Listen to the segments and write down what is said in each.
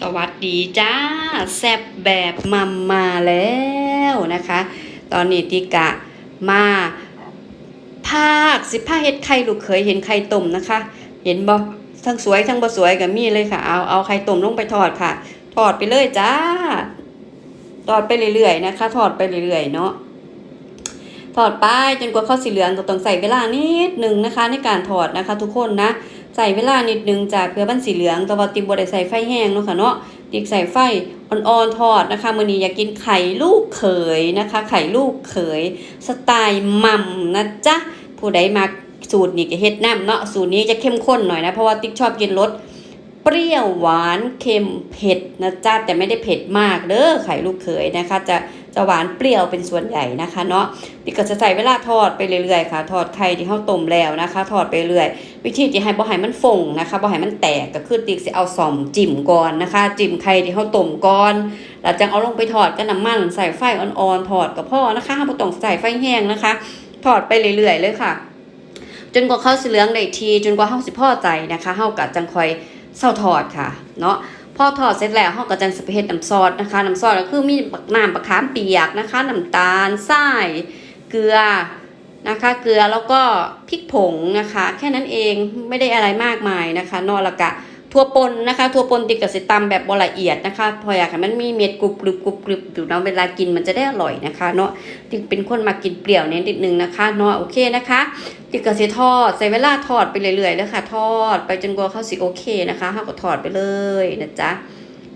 สวัสดีจ้าแซบแบบมัมมาแล้วนะคะ ตอนนี้ติกะมาภาคสิผ้าเฮ็ดไข่ลูกเคยเห็นไข่ต้มนะคะ เห็นบ่ทั้งสวยทั้งบ่สวยก็มีเลยค่ะ เอาเอาไข่ต้มลงไปทอดค่ะ ทอดไปเลยจ้า ทอดไปเรื่อยๆนะคะ ทอดไปเรื่อยๆเนาะทอดไปจนกว่าข้าวสีเหลืองก็ต้องใส่เวลานิดหนึ่งนะคะ ในการทอดนะคะ ทุกคนนะ ใส่เวลานิดนึงจากเพื่อบันสีเหลือง แต่ว่าติ๊กบ่ได้ใส่ไฟแห้งเนาะค่ะเนาะติ๊กใส่ไฟอ่อนๆทอดนะคะมื้อนี้อยากกินไข่ลูกเขยนะคะ ไข่ลูกเขยสไตล์มัมนะจ๊ะผู้ใดมาสูตรนี้ก็เฮ็ดน้ำเนาะสูตรนี้จะเข้มข้นหน่อยนะเพราะว่าติ๊กชอบกินรสเปรี้ยวหวานเค็มเผ็ดนะจ๊ะแต่ไม่ได้เผ็ดมากเด้อไข่ลูกเขยนะคะ จะ จะหวานเปรี้ยวเป็นส่วนใหญ่นะคะเนาะติ๊กก็จะใส่เวลาทอดไปเรื่อยๆค่ะ ทอดไข่ที่เฮาต้มแล้วนะคะ ทอดไปเรื่อยวิธีที่ให้บ่ให้มันฟงนะคะบ่ให้มันแตกก็คือติ๊กสิเอาซ่อมจิ้มก่อนนะคะ จิ้มไข่ที่เฮาต้มก่อนแล้วจังเอาลงไปทอดกับน้ำมันใส่ไฟอ่อนๆทอดก็พอนะคะบ่ต้องใส่ไฟแห้งนะคะ ทอดไปเรื่อยๆเลยค่ะ จนกว่าเขาสิเหลืองได้ที จนกว่าเฮาสิพอใจนะคะเฮาก็จังคอยเซาทอดค่ะ เนาะ พอทอดเสร็จแล้วเขาก็จังสเปเฮ็ดน้ำซอสนะคะน้ำซอสก็คือมีบักน้ำบักขามเปียกนะคะน้ำตาลทรายเกลือนะคะ เกลือแล้วก็พริกผงนะคะ แค่นั้นเองไม่ได้อะไรมากมายนะคะ นอละกะ ทั่วปนนะคะทั่วปนติดกับสิตำแบบบละเอียดนะคะพออยากให้มันมีเม็ดกรุบกรุบกรุบกรุบอยู่เนาะเวลากินมันจะได้อร่อยนะคะเนาะติดเป็นคนมากินเปรี้ยวเน้นนิดนึงนะคะเนาะโอเคนะคะติดกับสทอดใส่เวลาทอดไปเรื่อยๆแล้วค่ะ ทอดไปจนกว่าเขาสิโอเคนะคะเขาก็ทอดไปเลยนะจ๊ะ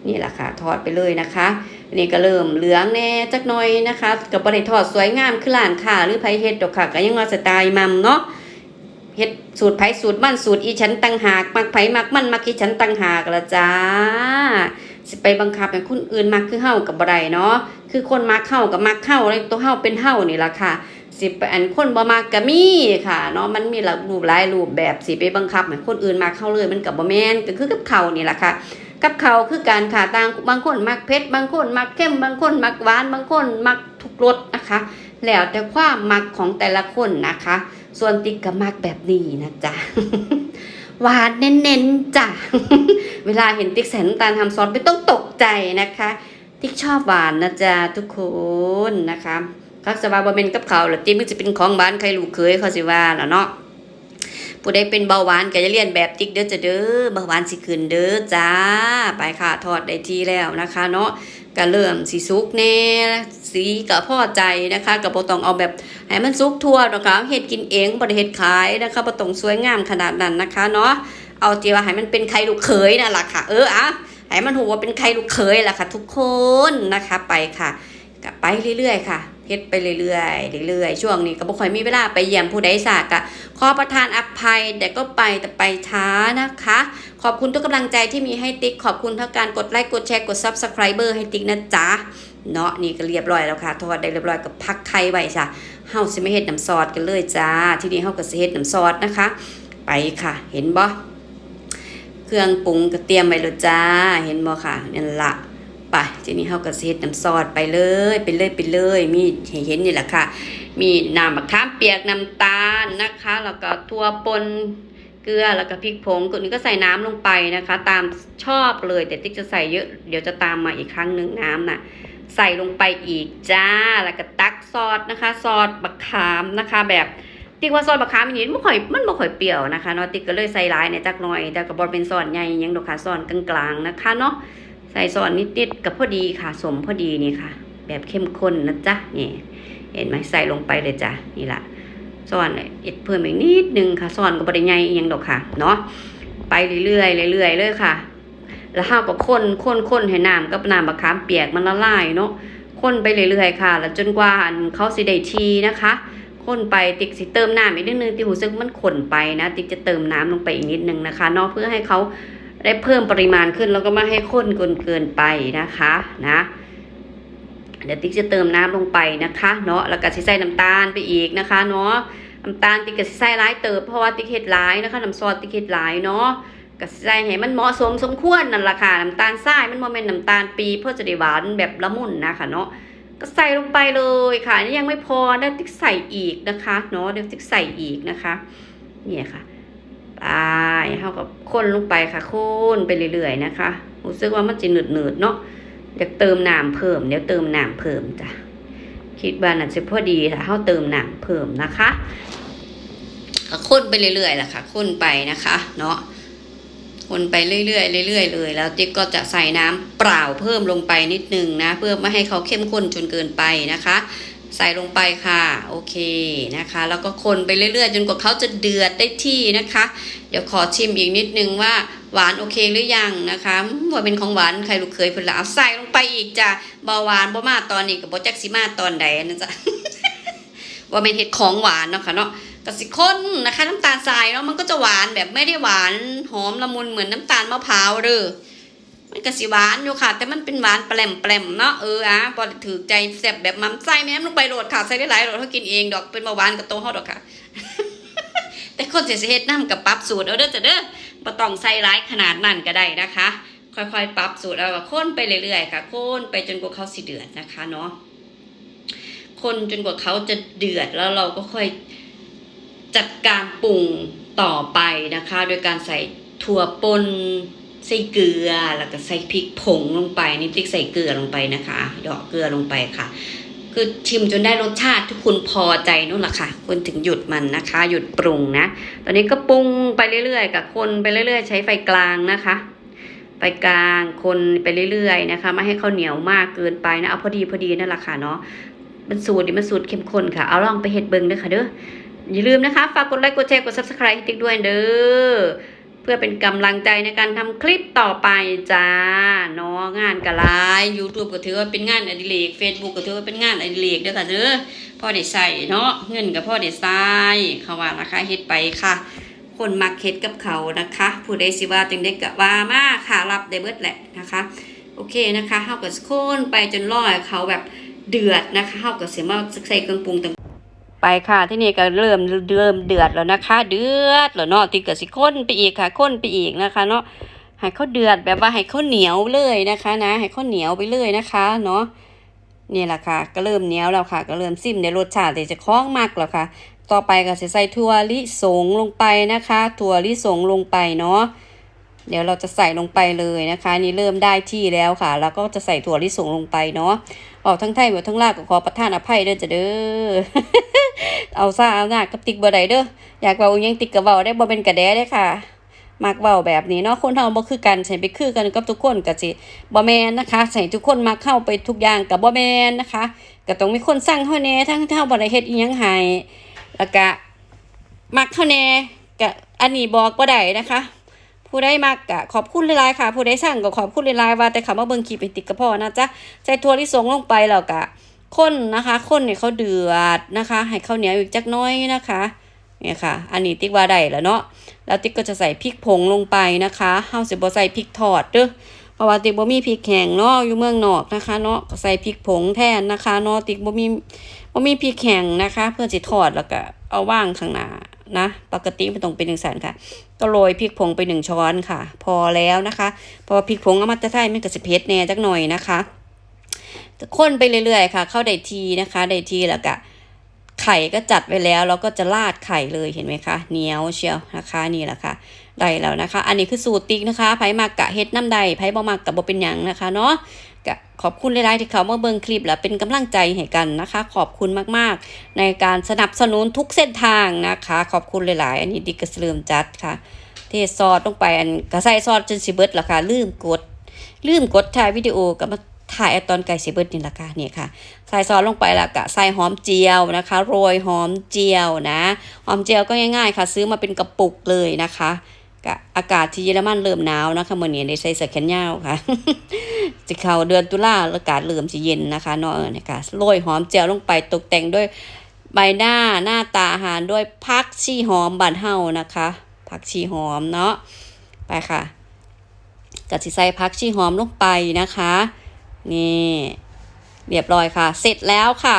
นี่แหละค่ะทอดไปเลยนะคะนนี้ก็เริ่มเหลืองแน่จักหน่อยนะคะกับบริทอดสวยงามคือหลานค่ะ หรือไผเฮ็ดดอกค่ะก็ยังว่าสไตล์มัมเนาะ เฮ็ดสูตรไผสูตรมั่นสูตรอีฉันตังหากมักไผมักมั่นมักอีฉันตังหากละจ้าสิไปบังคับให้คนอื่นมักคือเฮากับบ่ได้เนาะคือคนมักเฮากับมักเฮาแล้วตัวเฮาเป็นเฮานี่ล่ะค่ะ สิไปอันคนบ่มักก็มีค่ะเนาะมันมีหลายรูปหลายรูปแบบสิไปบังคับให้คนอื่นมักเฮาเลยมันก็บ่แม่นก็คือกับเขานี่ล่ะค่ะกับเขาคือการขาต่างบางคนมักเผ็ดบางคนมักเข้มบางคนมักหวานบางคนมักทุกรสนะคะ แล้วแต่ความมักของแต่ละคนนะคะ ส่วนติ๊กก็มักแบบนี้นะจ๊ะหวานเน้นๆจ้ะ เวลาเห็นติ๊กใส่น้ำตาลทำซอสไม่ต้องตกใจนะคะ ติ๊กชอบหวานนะจ๊ะทุกคนนะคะคักสบาบะเมนกับเขาหรือติ๊กมันจะเป็นของบ้านใครลูกเคยเขาสิว่าล่ะเนาะผู้ใดเป็นเบาหวานก็จะเรียนแบบติ๊กเด้อจะเด้อเบาหวานสิขึ้นเด้อจ้า ไปค่ะทอดได้ทีแล้วนะคะ เนาะ ก็เริ่มสีสุกแน่สีก็พอใจนะคะกับ่ต้องเอาแบบให้มันสุกทั่วนะคะเห็ดกินเองบ่ได้เห็ดขายนะคะบ่ต้องสวยงามขนาดนั้นนะคะเนาะเอาจีว่าให้มันเป็นไข่ลูกเขยน่ะล่ะค่ะ เอออะให้มันหูว่าเป็นไข่ลูกเขยล่ะค่ะ ทุกคนนะคะไปค่ะก็ไปเรื่อยๆค่ะ เฮ็ดไปเรื่อยๆเรื่อยๆช่วงนี้ก็บ่ค่อยมีเวลาไปเยี่ยมผู้ใดสากะขอประทานอภัยแต่ก็ไปแต่ไปช้านะคะ ขอบคุณทุกกำลังใจที่มีให้ติ๊กขอบคุณทั้งการกดไลค์กดแชร์กด subscriber ให้ติ๊กนะจ๊ะเนาะนี่ก็เรียบร้อยแล้วค่ะทอดได้เรียบร้อยกับพักไข่ไว้จ้ะเฮาสิไม่เฮ็ดน้ำซอสกันเลยจ้า ที่นี่เฮาก็สิเฮ็ดน้ำซอสนะคะ ไปค่ะ เห็นบ่เครื่องปรุงก็เตรียมไว้แล้วจ้า เห็นบ่ค่ะนั่นละ ไปทีนี้เฮาก็เฮ็ดน้ำซอสไปเลยไปเลยไปเลย มีให้เห็นนี่แหละค่ะ มีน้ำมะขามเปียกน้ำตาลนะคะ แล้วก็ถั่วปนเกลือแล้วก็พริกผงตัวนี้ก็ใส่น้ำลงไปนะคะ ตามชอบเลยแต่ติ๊กจะใส่เยอะเดี๋ยวจะตามมาอีกครั้งหนึ่งน้ำน่ะ ใส่ลงไปอีกจ้าแล้วก็ตักซอสนะคะ ซอสมะขามนะคะ แบบติ๊กว่าซอสมะขามอย่างนี้มันบ่ค่อยมันบ่ค่อยเปรี้ยวนะคะเนาะติ๊กก็เลยใส่หลายในจักหน่อยแต่ก็บ่เป็นซอสใหญ่ยังดอกค่ะซอสกลางๆนะคะเนาะ ใส่ซอสนิดๆกับพอดีค่ะ สมพอดีนี่ค่ะ แบบเข้มข้นนะจ๊ะนี่เห็นไหมใส่ลงไปเลยจ้ะนี่ละซ่อนเอ็ดเพิ่มอีกนิดนึงค่ะซ่อนก็บริใหญ่อีหยังดอกค่ะเนาะไปเรื่อยๆเรื่อยๆเลยค่ะ แล้วห้าวก็คนคนคนให้น้ำกับน้ำมะขามเปียกมันละลายเนาะคนไปเรื่อยๆค่ะ แล้วจนกว่าเขาสิได้ทีนะคะคนไปติ๊กสิเติมน้ำอีกนิดนึงที่หูซึ่งมันขนไปนะ ติ๊กจะเติมน้ำลงไปอีกนิดนึงนะคะเนาะเพื่อให้เขา ได้เพิ่มปริมาณขึ้นแล้วก็ไม่ให้ข้นเกินเกินไปนะคะนะเดี๋ยวติ๊กจะเติมน้ำลงไปนะคะเนาะแล้วก็ใส่น้ำตาลไปอีกนะคะเนาะน้ำตาลติ๊กก็ใส่ร้ายเติบเพราะว่าติ๊กเฮ็ดร้ายนะคะน้ำซอสติ๊กเฮ็ดร้ายเนาะก็ใส่ให้มันเหมาะสมสมควรนั่นล่ะค่ะน้ำตาลทรายมันบ่แม่นน้ำตาลปีเพื่อจะได้หวานแบบละมุนนะคะเนาะก็ใส่ลงไปเลยค่ะนี่ยังไม่พอเดี๋ยวติ๊กใส่อีกนะคะเนาะเดี๋ยวติ๊กใส่อีกนะคะ เนี่ยค่ะ ไปเท่ากับคนลงไปค่ะคนไปเรื่อยๆนะคะรู้สึกว่ามันจะหนืดๆเนาะอยากเติมน้ำเพิ่มเดี๋ยวเติมน้ำเพิ่มจ้ะคิดว่าน่าจะพอดีถ้าเขาเติมน้ำเพิ่มนะคะก็คนไปเรื่อยๆแหละค่ะคนไปนะคะ เนาะคนไปเรื่อยๆเรื่อยๆเลย แล้วติ๊กก็จะใส่น้ำเปล่าเพิ่มลงไปนิดนึงนะ เพื่อไม่ให้เขาเข้มข้นจนเกินไปนะคะ ใส่ลงไปค่ะ โอเคนะคะ แล้วก็คนไปเรื่อยๆ จนกว่าเขาจะเดือดได้ที่นะคะ เดี๋ยวขอชิมอีกนิดนึงว่าหวานโอเคหรือยังนะคะว่าเป็นของหวานใครลูกเคยเพิ่นละเอาใส่ลงไปอีกจ้ะบาหวานบ่มาตอนนี้กับบ่จักสิมาตอนใดนะจ๊ะว่าเป็นเห็ดของหวานเนาะค่ะเนาะกสิข้นนะคะ น้ำตาลทรายเนาะมันก็จะหวานแบบไม่ได้หวานหอมละมุนเหมือนน้ำตาลมะพร้าวเด้อ มันก็สิหวานอยู่ค่ะ แต่มันเป็นหวานแปลมแปลมๆเนาะเอออะพอถือใจแซ่บแบบมันใส่แม่ลงไปโหลดค่ะใส่ได้หลายโหลดเขากินเองดอกเป็นเบาหวานกับโตเฮาดอกค่ะ แต่คนเสียเฮ็ดน้ำกับปรับสูตรเอาเด้อจ้ะเด้อบ่ต้องใส่ร้ายขนาดนั้นก็ได้นะคะ ค่อยๆ ปรับสูตรเอาค้นไปเรื่อยๆค่ะค้นไปจนกว่าเขาสิเดือดนะคะเนาะคนจนกว่าเขาจะเดือดแล้วเราก็ค่อยจัดการปรุงต่อไปนะคะ โดยการใส่ถั่วป่น ใส่เกลือแล้วก็ใส่พริกผงลงไปนี่ติ๊กใส่เกลือลงไปนะคะเหยาะเกลือลงไปค่ะ คือชิมจนได้รสชาติทุกคุณพอใจนู่นแหละค่ะคุณถึงหยุดมันนะคะ หยุดปรุงนะ ตอนนี้ก็ปรุงไปเรื่อยๆ กับคนไปเรื่อย ๆ ใช้ไฟกลางนะคะไฟกลางคนไปเรื่อยๆนะคะ ไม่ให้ข้าวเหนียวมากเกินไปนะเอาพอดีพอดีนั่นแหละค่ะเนาะมันสูตรนี่มันสูตรเข้มข้นค่ะเอาลองไปเฮ็ดเบิงด้อค่ะเด้ออย่าลืมนะคะ ฝากกดไลค์กดแชร์กด subscribe ให้ติ๊กด้วยเด้อ พื่อเป็นกำลังใจในการทำคลิปต่อไปจ้าเนาะงานกะหลาย YouTube ก็ถือว่าเป็นงานอดิเรก Facebook ก็ถือว่าเป็นงานอดิเรกเด้อค่ะเด้อพ่อได้ใส่เนาะเงินกับพ่อได้ใส่เขาว่านะคะเฮ็ดไปค่ะ คนมักเฮ็ดกับเขานะคะผู้ใดสิว่าจังได้กะว่ามาค่ะรับได้เบิดแหละนะคะโอเคนะคะเฮาก็โคนไปจนร้อยเขาแบบเดือดนะคะเฮาก็สิมาใส่เครื่องปรุงต่าง ไปค่ะที่นี่ก็เริ่มเริ่มเดือดแล้วนะคะ เดือดแล้วเนาะที่เก็สิข้นไปอีกค่ะข้นไปอีกนะคะเนาะให้เขาเดือดแบบว่าให้เขาเหนียวเลยนะคะนะให้เขาเหนียวไปเลยนะคะเนาะนี่แหละค่ะ ก็เริ่มเหนียวแล้วค่ะ ก็เริ่มซิมในรสชาติจะคล้องมากแล้วค่ะ ต่อไปก็จะใส่ถั่วลิสงลงไปนะคะ ถั่วลิสงลงไปเนาะ เดี๋ยวเราจะใส่ลงไปเลยนะคะ นี่เริ่มได้ที่แล้วค่ะ แล้วก็จะใส่ถั่วลิสงลงไปเนาะออกทั้งไทยหมดทั้งลาวก็ขอประทานอภัยเด้อจ้ะเด้อเอาซะเอาหน้ากับติ๊กบ่ได้เด้ออยากเว้าอิหยังติ๊กก็เว้าได้บ่เป็นกระแดเด้ค่ะมักเว้าแบบนี้เนาะคนเฮาบ่คือกันใช่ไปคือกันกับทุกคนก็สิบ่แมนนะคะใส่ทุกคนมาเข้าไปทุกอย่างก็บ่แมนนะคะก็ต้องมีคนสั่งเฮาแหน่ทั้งที่เฮาบ่ได้เฮ็ดอีหยังให้แล้วก็มักเฮาแหน่ก็อันนี้บอกบ่ได้นะคะ ผู้ใดมักก็ขอบคุณหลายๆค่ะ ผู้ใดสั่งก็ขอบคุณหลายๆว่าแต่เขามาเบิ่งคลิปติ๊กก็พอนะจ๊ะใส่ถั่วลิสงลงไปแล้วก็คนนะคะ คนให้เขาเดือดนะคะ ให้ข้าวเหนียวอีกจักน้อยนะคะเนี่ยค่ะ อันนี้ติ๊กว่าได้แล้วเนาะแล้วติ๊กก็จะใส่พริกผงลงไปนะคะเฮาสิบ่ใส่พริกทอดเด้อเพราะว่าติ๊กบ่มีพริกแห้งเนาะอยู่เมืองนอกนะคะ เนาะก็ใส่พริกผงแทนนะคะเนาะติ๊กบ่มีบ่มีพริกแห้งนะคะ เพื่อสิทอดแล้วก็เอาว่างข้างหน้า นะ ปกติมันต้องเป็นจังซั่นค่ะ ก็โรยพริกผงไปหนึ่งช้อนค่ะ พอแล้วนะคะพอพริกผงเอามาแต่ไทยมันก็สิเผ็ดแน่จักหน่อยนะคะคนไปเรื่อยๆค่ะ เข้าได้ทีนะคะได้ทีแล้วก็ไข่ก็จัดไว้แล้วเราก็จะราดไข่เลยเห็นไหมคะเหนียวเชียวนะคะนี่แหละค่ะได้แล้วนะคะ อันนี้คือสูตรติ๊กนะคะไผมากกะเฮ็ดน้ำใดไผบ่มากกะบ่เป็นหยังนะคะเนาะ ก็ขอบคุณหลายๆที่เขามาเบิ่งคลิปแล้วเป็นกำลังใจให้กันนะคะ ขอบคุณมากๆ ในการสนับสนุนทุกเส้นทางนะคะ ขอบคุณหลายๆ อันนี้ดิกก็ลืมจัดค่ะ เทซอสลงไปอันก็ใส่ซอสจนสิเบิดแล้วค่ะลืมกด ลืมกดถ่ายวิดีโอก็มาถ่ายอตอนไก่สิเบิดนี่แหละค่ะเนี่ยค่ะ ใส่ซอสลงไปแล้วก็ใส่หอมเจียวนะคะ โรยหอมเจียวนะ หอมเจียวก็ง่ายๆค่ะ ซื้อมาเป็นกระปุกเลยนะคะ อากาศที่เยอรมันเริ่มหนาวนะคะเมื่อนี้ได้ใส่เสื้อแขนยาวค่ะ จะเข้าเดือนตุลาอากาศเริ่มสิเย็นนะคะเนาะเออนะคะโรยหอมเจียวลงไปตกแต่งด้วยใบหน้าหน้าตาอาหารด้วยผักชีหอมบานเฮานะคะผักชีหอมเนาะไปค่ะก็สิใส่ผักชีหอมลงไปนะคะ นี่เรียบร้อยค่ะ เสร็จแล้วค่ะ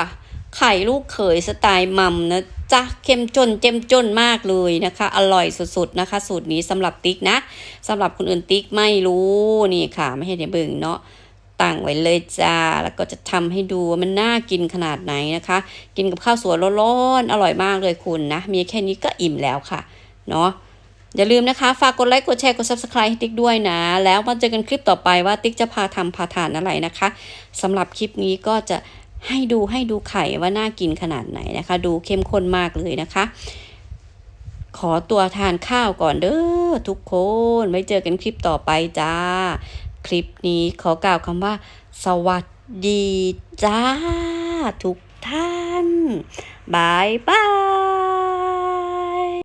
ไข่ลูกเขยสไตล์มัมนะ จ๊ะเข้มจนเจ้มจนมากเลยนะคะ อร่อยสุดๆนะคะ สูตรนี้สำหรับติ๊กนะสำหรับคนอื่นติ๊กไม่รู้นี่ค่ะ ไม่ให้เดี๋ยวบิ่งเนาะตั้งไว้เลยจ้า แล้วก็จะทำให้ดูว่ามันน่ากินขนาดไหนนะคะ กินกับข้าวสวยร้อนๆอร่อยมากเลยคุณนะ มีแค่นี้ก็อิ่มแล้วค่ะ เนาะอย่าลืมนะคะ ฝากกดไลค์ กดแชร์ กด subscribe ให้ติ๊กด้วยนะ แล้วมาเจอกันคลิปต่อไปว่าติ๊กจะพาทำพาทานอะไรนะคะสำหรับคลิปนี้ก็จะ ให้ดูให้ดูไข่ว่าน่ากินขนาดไหนนะคะ ดูเข้มข้นมากเลยนะคะ ขอตัวทานข้าวก่อนเด้อทุกคนไว้เจอกันคลิปต่อไปจ้า คลิปนี้ขอกล่าวคำว่า สวัสดีจ้า ทุกท่านบายบาย